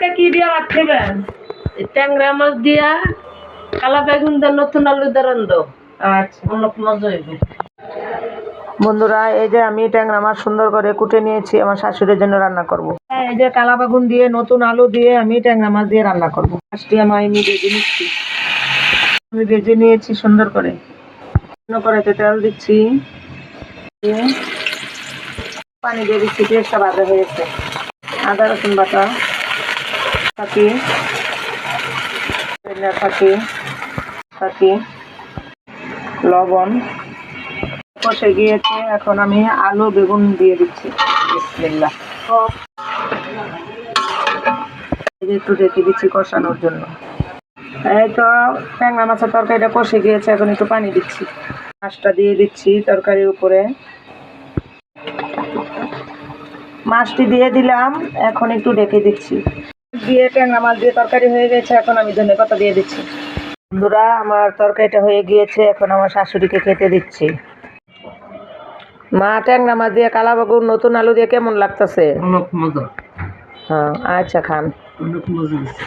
আজকে কি দিয়ে ভাত খাবেন ট্যাংরা মাছ দিয়া কালা বেগুন দিয়ে নতুন আলু দিয়ে রান্ধো। আচ্ছা। অনেক মজা হইবে। বন্ধুরা এই যে আমি ট্যাংরা মাছ সুন্দর করে কুটে নিয়েছি আমার শাশুড়ির জন্য রান্না করব। এই যে কালা বেগুন দিয়ে নতুন আলু দিয়ে আমি ট্যাংরা মাছ দিয়ে রান্না করব। মাছটি আমি আমি ভেজে নিচ্ছি। আমি ভেজে নিয়েছি সুন্দর করে। সুন্দর করে তেল দিচ্ছি। দিয়ে পানি দিয়ে দিচ্ছি পেঁয়াজটা ভাজা হয়েছে আদা রসুন বাটা। থাকি। থাকি থাকি। লবণ। কষে গিয়েছে, এখন আমি আলু, বেগুন দিয়ে দিচ্ছি। একটু রেখে দিচ্ছি কষানোর জন্য। এই তো ট্যাংরা মাছের তরকারিটা কষে গিয়েছে, এখন একটু পানি দিচ্ছি। মাছটা দিয়ে দিচ্ছি তরকারির উপরে। মাছটি দিয়ে দিলাম, এখন একটু ঢেকে দিচ্ছি। দিয়ে ট্যাংরা মাছ দিয়ে তরকারি হয়ে গেছে এখন আমি ধনে পাতা দিয়ে দিচ্ছি। বন্ধুরা আমার তরকারিটা হয়ে গিয়েছে এখন আমার শাশুড়িকে খেতে দিচ্ছি। মা ট্যাংরা মাছ দিয়ে কালা বাগুর নতুন আলু দিয়ে কেমন লাগতেছে? অনেক মজা। হ্যাঁ আচ্ছা খান। অনেক মজা হয়েছে।